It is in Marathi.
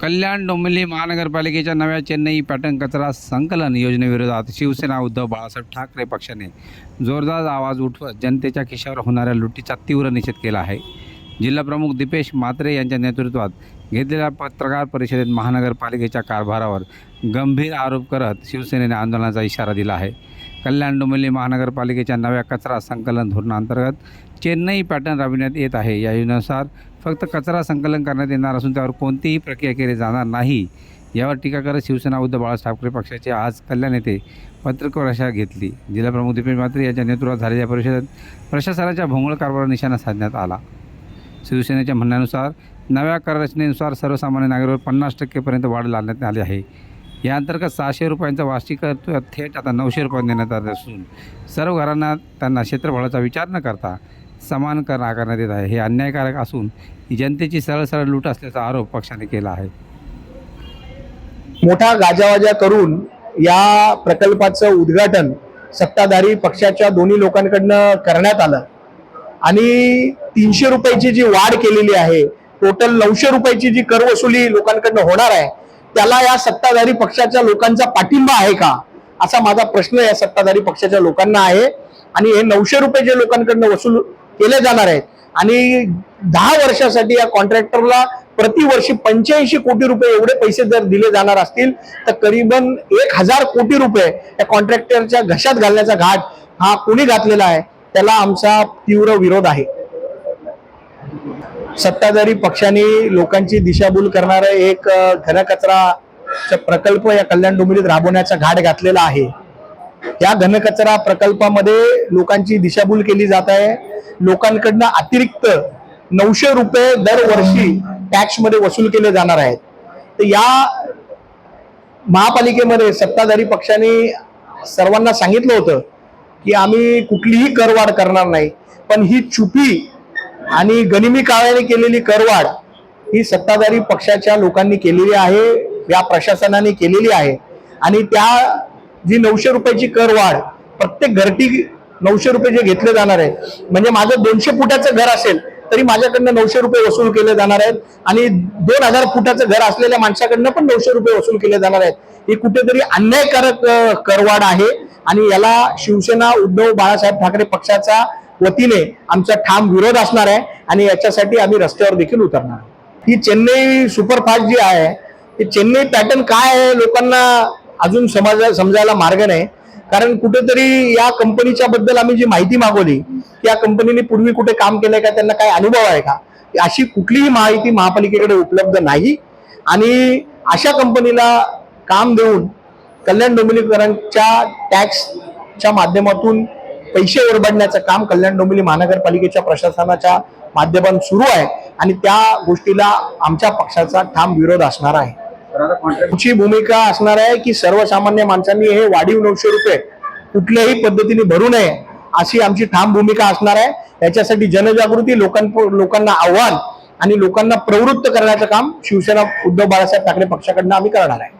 कल्याण डोंबिवली महानगरपालिकेच्या नव्या चेन्नई पॅटर्न कचरा संकलन योजनेविरोधात शिवसेना उद्धव बाळासाहेब ठाकरे पक्षाने जोरदार आवाज उठवत जनतेच्या खिशावर होणाऱ्या लुटीचा तीव्र निषेध केला आहे. जिल्हाप्रमुख दीपेश म्हात्रे यांच्या नेतृत्वात घेतलेल्या पत्रकार परिषदेत महानगरपालिकेच्या कारभारावर गंभीर आरोप करत शिवसेनेने आंदोलनाचा इशारा दिला आहे. कल्याण डोंबिवली महानगरपालिकेच्या नव्या कचरा संकलन धोरणाअंतर्गत चेन्नई पॅटर्न राबविण्यात येत आहे. या योजनेनुसार फक्त कचरा संकलन करण्यात येणार असून त्यावर कोणतीही प्रक्रिया केली जाणार नाही. यावर टीका करत शिवसेना उद्धव बाळासाहेब ठाकरे पक्षाचे आज कल्याण येथे पत्रकार घेतली. जिल्हाप्रमुख दीपेश म्हात्रे यांच्या नेतृत्वात झालेल्या परिषदेत प्रशासनाच्या भोंगळ कारभारावर निशाणा साधण्यात आला. शिवसेनेच्या म्हणण्यानुसार नव्या कररचनेनुसार सर्वसामान्य नागरिकांवर पन्नास टक्केपर्यंत वाढ लावण्यात आली आहे. या अंतर्गत सहाशे रुपयांचा वार्षिक कर थेट आता नऊशे रुपये देण्यात आले असून सर्व घरांना त्यांना क्षेत्रफळाचा विचार न करता समान कर आकारण्यात येत आहे. हे अन्यायकारक असून जनतेची सरळ सरळ लूट असल्याचा आरोप पक्षाने केला आहे. मोठा गाजावाजा करून या प्रकल्पाचं उद्घाटन सत्ताधारी पक्षाच्या दोन्ही लोकांकडनं करण्यात आलं. आणि तीनशे रुपयाची जी वाढ केलेली आहे टोटल नऊशे रुपयाची जी कर वसुली लोकांकडनं होणार आहे त्याला या सत्ताधारी पक्षाच्या लोकांचा पाठिंबा आहे का? असा माझा प्रश्न या सत्ताधारी पक्षाच्या लोकांना आहे. आणि हे नऊशे रुपये जे लोकांकडनं वसूल केले जाणार आहेत. आणि दहा वर्षासाठी या कॉन्ट्रॅक्टरला प्रतिवर्षी पंच्याऐंशी कोटी रुपये एवढे पैसे जर दिले जाणार असतील तर करीबन एक हजार कोटी रुपये या कॉन्ट्रॅक्टरच्या घशात घालण्याचा घाट हा कोणी घातलेला आहे त्याला आमचा तीव्र विरोध आहे. सत्ताधारी पक्षाने लोकांची दिशाभूल करणारा एक घनकचरा प्रकल्प या कल्याण डोंबिवलीत राबवण्याचा घाट घातलेला आहे. या घनकचरा प्रकल्पामध्ये लोकांची दिशाभूल केली जात आहे. लोकांकडनं अतिरिक्त नऊशे रुपये दरवर्षी टॅक्समध्ये वसूल केले जाणार आहेत. तर या महापालिकेमध्ये सत्ताधारी पक्षाने सर्वांना सांगितलं होतं की आम्ही कुठलीही करवाढ करणार नाही पण ही चुपी आणि गनिमी काळाने केलेली करवाढ ही सत्ताधारी पक्षाच्या लोकांनी केलेली आहे या प्रशासनाने केलेली आहे. आणि त्या जी नऊशे रुपयाची कर वाढ प्रत्येक घरटी नऊशे रुपये जे घेतले जाणार आहे म्हणजे माझं दोनशे फुटाचं घर असेल तरी माझ्याकडनं नऊशे रुपये वसूल केले जाणार आहेत. आणि दोन हजार फुटाचं घर असलेल्या माणसाकडनं पण नऊशे रुपये वसूल केले जाणार आहेत. ही कुठेतरी अन्यायकारक करवाढ आहे. आणि याला शिवसेना उद्धव बाळासाहेब ठाकरे पक्षाचा वतीने आमचा ठाम विरोध असणार आहे. आणि याच्यासाठी आम्ही रस्त्यावर देखील उतरणार ही चेन्नई सुपरफास्ट जी आहे ही चेन्नई पॅटर्न काय आहे लोकांना अजून समजा समजायला मार्ग नाही. कारण कुठेतरी या कंपनीच्या बद्दल आम्ही जी माहिती मागवली की या कंपनीने पूर्वी कुठे काम केलंय का त्यांना काय अनुभव आहे का अशी कुठलीही माहिती महापालिकेकडे उपलब्ध नाही. आणि अशा कंपनीला काम देऊन कल्याण डोंबिवलीकरांच्या टॅक्सच्या माध्यमातून पैसे ओरबडण्याचं काम कल्याण डोंबिवली महानगरपालिकेच्या प्रशासनाच्या माध्यमातून सुरू आहे. आणि त्या गोष्टीला आमच्या पक्षाचा ठाम विरोध असणार आहे. आमची भूमिका असणार आहे की सर्वसामान्य माणसांनी हे वाढीव नऊशे रुपये कुठल्याही पद्धतीने भरू नये अशी आमची ठाम भूमिका असणार आहे. याच्यासाठी जनजागृती लोकां लोकांना आव्हान आणि लोकांना प्रवृत्त करण्याचं काम शिवसेना उद्धव बाळासाहेब ठाकरे पक्षाकडनं आम्ही करणार आहे.